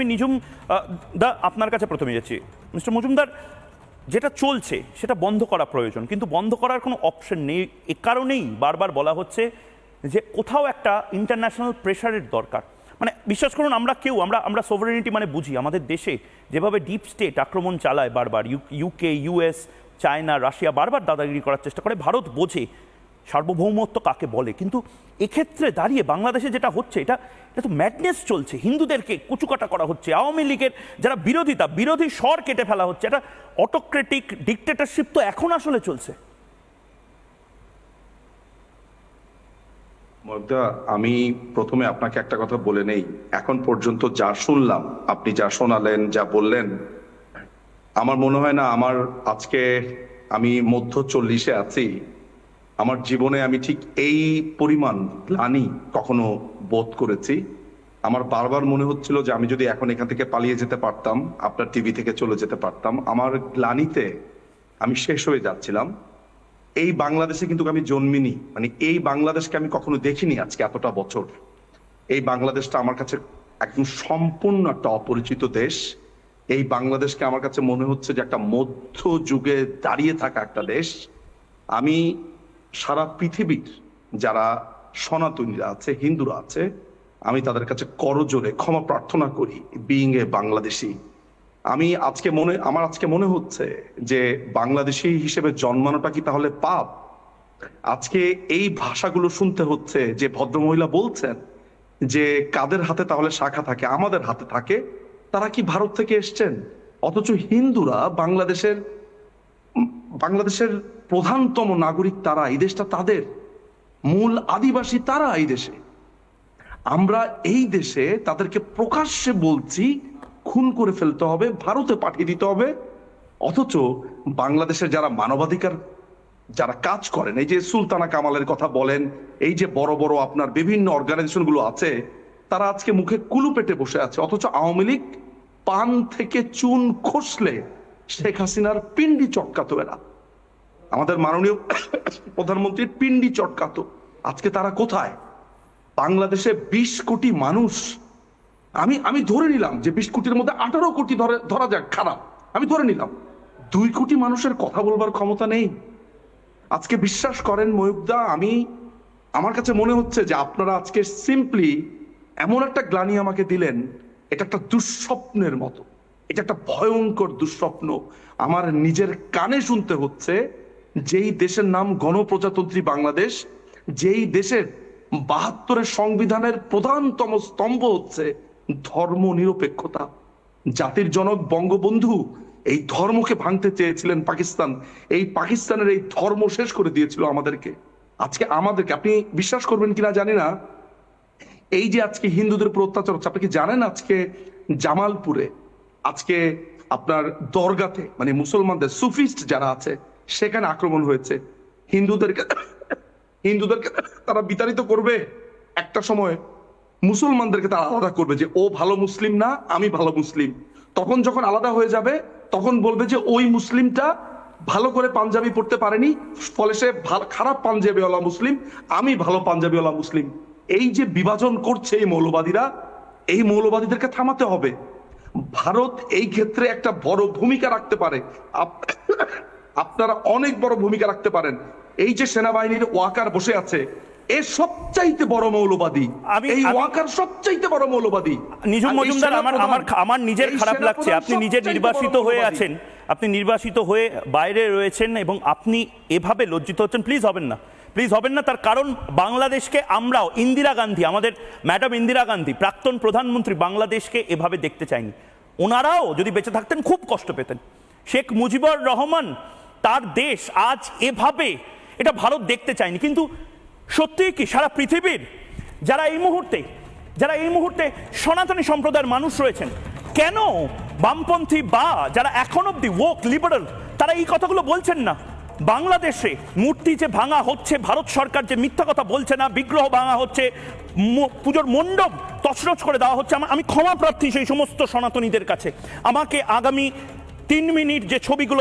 আমি নিজুম দা, আপনার কাছে প্রথমে যাচ্ছি। মিস্টার মজুমদার, যেটা চলছে সেটা বন্ধ করা প্রয়োজন, কিন্তু বন্ধ করার কোনো অপশন নেই, এ কারণেই বারবার বলা হচ্ছে যে কোথাও একটা ইন্টারন্যাশনাল প্রেশারের দরকার। মানে বিশ্বাস করুন, আমরা কেউ, আমরা আমরা সোভারেনিটি মানে বুঝি, আমাদের দেশে যেভাবে ডিপ স্টেট আক্রমণ চালায় বারবার ইউকে ইউএস চায়না রাশিয়া বারবার দাদাগিরি করার চেষ্টা করে, ভারত বোঝে সার্বভৌমত্ব কাকে বলে? কিন্তু এক্ষেত্রে দাঁড়িয়ে বাংলাদেশে যেটা হচ্ছে, এটা এটা তো ম্যাডনেস চলছে। হিন্দুদেরকে কুচুকাটা করা হচ্ছে। আওয়ামী লীগের যারা বিরোধিতা বিরোধী স্বর কেটে ফেলা হচ্ছে। এটা অটোক্রেটিক ডিকটেটরশিপ তো এখন আসলে চলছে। আমি প্রথমে আপনাকে একটা কথা বলে নেই। এখন পর্যন্ত যা শুনলাম, আপনি যা শোনালেন, যা বললেন, আমার মনে হয় না, আমার আজকে আমি মধ্য চল্লিশে আছি। আমার জীবনে আমি ঠিক এই পরিমাণ গ্লানি কখনো বোধ করেছি। আমার বারবার মনে হচ্ছিল যে আমি যদি এখন এখান থেকে পালিয়ে যেতে পারতাম, আপনার টিভি থেকে চলে যেতে পারতাম, আমার গ্লানিতে আমি শেষ হয়ে যাচ্ছিলাম। এই বাংলাদেশে কিন্তু আমি জন্মিনি মানে এই বাংলাদেশকে আমি কখনো দেখিনি আজকে এতটা বছর। এই বাংলাদেশটা আমার কাছে একদম সম্পূর্ণ একটা অপরিচিত দেশ। এই বাংলাদেশকে আমার কাছে মনে হচ্ছে যে একটা মধ্য যুগে দাঁড়িয়ে থাকা একটা দেশ। আমি সারা পৃথিবীর যারা সনাতনীরা আছে, হিন্দুরা আছে, আমি তাদের কাছে করজোরে ক্ষমা প্রার্থনা করি বিইং এ বাংলাদেশি। আমি আজকে মনে, আমার আজকে মনে হচ্ছে যে বাংলাদেশি হিসেবে জন্মানোটা কি তাহলে পাপ? আজকে এই ভাষাগুলো শুনতে হচ্ছে যে ভদ্রমহিলা বলছেন যে কাদের হাতে তাহলে শাখা থাকে, আমাদের হাতে থাকে, তারা কি ভারত থেকে এসছেন? অথচ হিন্দুরা বাংলাদেশের বাংলাদেশের প্রধানতম নাগরিক তারা, এই দেশটা তাদের। মূল আদিবাসী তারা এই দেশে। আমরা এই দেশে তাদেরকে প্রকাশ্যে বলছি, খুন করে ফেলতে হবে, ভারতে পাঠিয়ে দিতে হবে। অথচ বাংলাদেশের যারা মানবাধিকার, যারা কাজ করেন, এই যে সুলতানা কামালের কথা বলেন, এই যে বড় বড় আপনার বিভিন্ন অর্গানাইজেশনগুলো আছে, তারা আজকে মুখে কুলু পেটে বসে আছে। অথচ আওয়ামী লীগ পান থেকে চুন খসলে শেখ হাসিনার পিন্ডি চটকাতো এরা। আমাদের মাননীয় প্রধানমন্ত্রীর পিন্ডি চটকাতো। আজকে তারা কোথায়? বাংলাদেশে বিশ কোটি মানুষ। আমি আমি ধরে নিলাম যে বিশ কোটির মধ্যে আঠারো কোটি ধরে, ধরা যাক, খারাপ। আমি ধরে নিলাম। দুই কোটি মানুষের কথা বলবার ক্ষমতা নেই। আজকে বিশ্বাস করেন ময়ুবদা আমি, আমার কাছে মনে হচ্ছে যে আপনারা আজকে সিম্পলি এমন একটা গ্লানি আমাকে দিলেন, এটা একটা দুঃস্বপ্নের মতো। এটা একটা ভয়ঙ্কর দুঃস্বপ্ন। আমার নিজের কানে শুনতে হচ্ছে যেই দেশের নাম গণপ্রজাতন্ত্রী বাংলাদেশ, যেই দেশের বাহাত্তরের সংবিধানের প্রধানতম স্তম্ভ হচ্ছে ধর্ম নিরপেক্ষতা জাতির জনক বঙ্গবন্ধু এই ধর্মকে ভাঙতে চেয়েছিলেন পাকিস্তান। এই পাকিস্তানের এই ধর্ম শেষ করে দিয়েছিল আমাদেরকে। আজকে আমাদেরকে, আপনি বিশ্বাস করবেন কিনা জানি না। এই যে আজকে হিন্দুদের উপর অত্যাচার হচ্ছে, আপনি কি জানেন আজকে জামালপুরে, আজকে আপনার দরগাতে মানে মুসলমানদের সুফিস্ট যারা আছে সেখানে আক্রমণ হয়েছে। হিন্দুদেরকে হিন্দুদেরকে তারা বিতাড়িত করবে। একটা সময় মুসলমানদেরকে তারা আলাদা করবে যে, ও ভালো মুসলিম না, আমি ভালো মুসলিম। তখন যখন আলাদা হয়ে যাবে, তখন বলবে যে, ওই মুসলিমটা ভালো করে পাঞ্জাবি পড়তে পারেনি, ফলে সে খারাপ পাঞ্জাবিওয়ালা মুসলিম, আমি ভালো পাঞ্জাবিওয়ালা মুসলিম। এই যে বিভাজন করছে এই মৌলবাদীরা, এই মৌলবাদীদেরকে থামাতে হবে। ভারত এই ক্ষেত্রে একটা বড় ভূমিকা রাখতে পারে। আপনারা অনেক বড় ভূমিকা রাখতে পারেন। এই যে সেনাবাহিনীর ওয়াকার বসে আছে এ সবচাইতে বড় মৌলবাদী। এই ওয়াকার সবচাইতে বড় মৌলবাদী। নিজুম মজুমদার আমার আমার আমার নিজের খারাপ লাগছে। আপনি নিজে নির্বাসিত হয়ে। আছেন। আপনি নির্বাসিত হয়ে বাইরে রয়েছেন এবং আপনি এভাবে লজ্জিত হচ্ছেন। প্লিজ হবেন না। প্লিজ হবেন না। তার কারণ বাংলাদেশকে আমরাও ইন্দিরা গান্ধী আমাদের ম্যাডাম ইন্দিরা গান্ধী প্রাক্তন প্রধানমন্ত্রী বাংলাদেশকে এভাবে দেখতে চাইনি। ওনারাও যদি বেঁচে থাকতেন খুব কষ্ট পেতেন। শেখ মুজিবুর রহমান তার দেশ আজ এভাবে, এটা ভারত দেখতে চায়নি। কিন্তু সত্যিই কি সারা পৃথিবীর যারা এই মুহূর্তে, যারা এই মুহূর্তে সনাতনী সম্প্রদায়ের মানুষ রয়েছেন, কেন বামপন্থী বা যারা এখন অব্দি ওক লিবারাল তারা এই কথাগুলো বলছেন না? বাংলাদেশে মূর্তি যে ভাঙা হচ্ছে, ভারত সরকার যে মিথ্যা কথা বলছে না, বিগ্রহ ভাঙা হচ্ছে পুজোর মণ্ডপ তছরছ করে দেওয়া হচ্ছে আমি ক্ষমা প্রার্থী সেই সমস্ত সনাতনীদের কাছে। আমাকে আগামী তিন মিনিট যে ছবিগুলো